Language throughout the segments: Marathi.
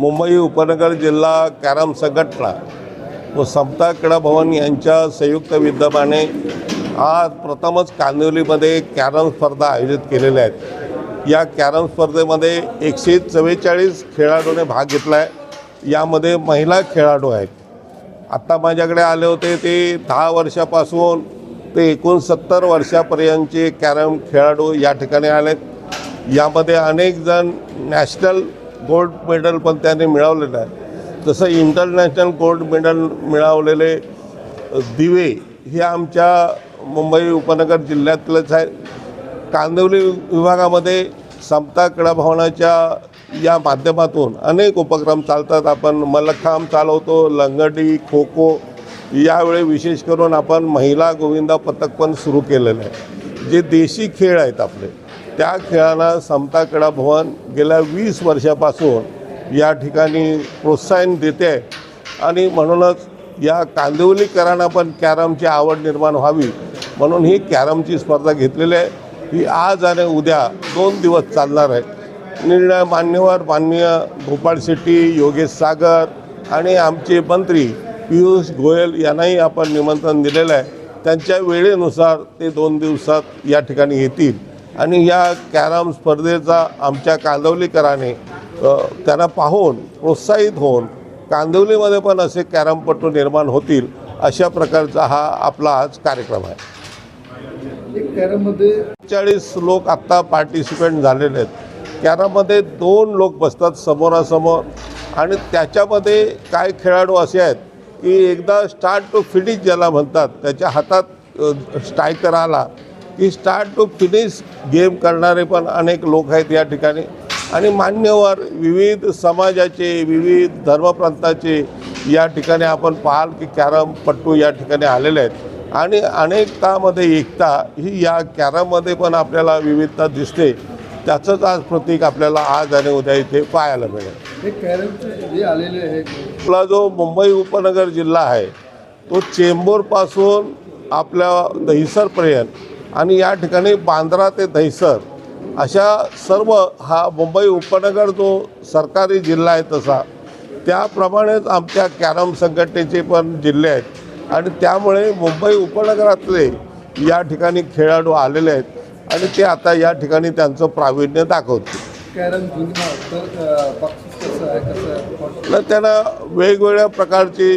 मुंबई उपनगर जिल्हा कॅरम संघटना व समता क्रीडा भवन यांच्या संयुक्त विद्यमाने आज प्रथमच कांदिवलीमध्ये कॅरम स्पर्धा आयोजित केलेल्या आहेत. या कॅरम स्पर्धेमध्ये एकशे चव्वेचाळीस खेळाडूने भाग घेतला आहे यामध्ये महिला खेळाडू आहेत. आत्ता माझ्याकडे आले होते ते दहा वर्षापासून ते एकोणसत्तर वर्षापर्यंतचे कॅरम खेळाडू या ठिकाणी आले आहेत यामध्ये अनेक जण नॅशनल गोल्ड मेडल पण त्याने मिळवलेलं आहे. जसं इंटरनॅशनल गोल्ड मेडल मिळवलेले दिवे हे आमच्या मुंबई उपनगर जिल्ह्यातलंच आहे. कांदिवली विभागामध्ये समता क्रीडा भवनाच्या या माध्यमातून अनेक उपक्रम चालतात. आपण मल्लखांब चालवतो लंगडी खो खो यावेळी विशेष करून आपण महिला गोविंदा पथक पण सुरू केलेलं आहे. जे देशी खेळ आहेत आपले त्या खेळाला समता क्रीडा भवन गेल्या वीस वर्षापासून या ठिकाणी प्रोत्साहन देते. आहे आणि म्हणूनच या कांदिवलीकरांना पण कॅरमची आवड निर्माण व्हावी म्हणून ही कॅरमची स्पर्धा घेतलेली आहे. ही आज आणि उद्या दोन दिवस चालणार आहे. निर्णय मान्यवर माननीय गोपाळ शेट्टी योगेश सागर आणि आमचे मंत्री पियुष गोयल यांनाही आपण निमंत्रण दिलेलं आहे. त्यांच्या वेळेनुसार ते दोन दिवसात या ठिकाणी येतील. आणि या कॅरम स्पर्धेचा आमच्या कांदवलीकराने त्यांना पाहून प्रोत्साहित होऊन कांदिवलीमध्ये पण असे कॅरमपटू निर्माण होतील अशा प्रकारचा हा आपला आज कार्यक्रम आहे. कॅरममध्ये चाळीस लोक आत्ता पार्टिसिपेंट झालेले आहेत. कॅरममध्ये दोन लोक बसतात समोरासमोर आणि त्याच्यामध्ये काय खेळाडू असे आहेत की एकदा स्टार्ट टू फिनिश ज्याला म्हणतात त्याच्या हातात स्ट्रायकर आला की स्टार्ट टू फिनिश गेम करणारे पण अनेक लोक आहेत या ठिकाणी. आणि मान्यवर विविध समाजाचे विविध धर्मप्रांताचे या ठिकाणी आपण पाहाल की कॅरमपट्टू या ठिकाणी आलेले आहेत. आणि अनेकतामध्ये एकता ही या कॅरममध्ये पण आपल्याला विविधता दिसते. त्याचंच आज प्रतीक आपल्याला आज आणि उद्या इथे पाहायला मिळेल. हे आलेले आहेत. आपला जो मुंबई उपनगर जिल्हा आहे तो चेंबूरपासून आपल्या दहिसरपर्यंत आणि या ठिकाणी बांद्रा ते दहिसर अशा सर्व हा मुंबई उपनगर जो सरकारी जिल्हा आहे तसा त्याप्रमाणेच आमच्या कॅरम संघटनेचे पण जिल्हे आहेत. आणि त्यामुळे मुंबई उपनगरातले या ठिकाणी खेळाडू आलेले आहेत आणि ते आता या ठिकाणी त्यांचं प्रावीण्य तर त्यांना वेगवेगळ्या प्रकारची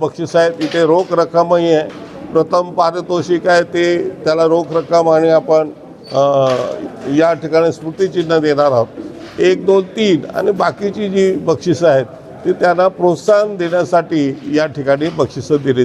बक्षीस आहेत. इथे रोख रक्कमही आहे. प्रथम पारितोषिक आहे ते त्याला रोख रक्कम आणि आपण या ठिकाणी स्मृतिचिन्ह देणार आहोत. एक दोन तीन आणि बाकीची जी बक्षिसं आहेत ती त्यांना प्रोत्साहन देण्यासाठी या ठिकाणी बक्षिसं दिली जातात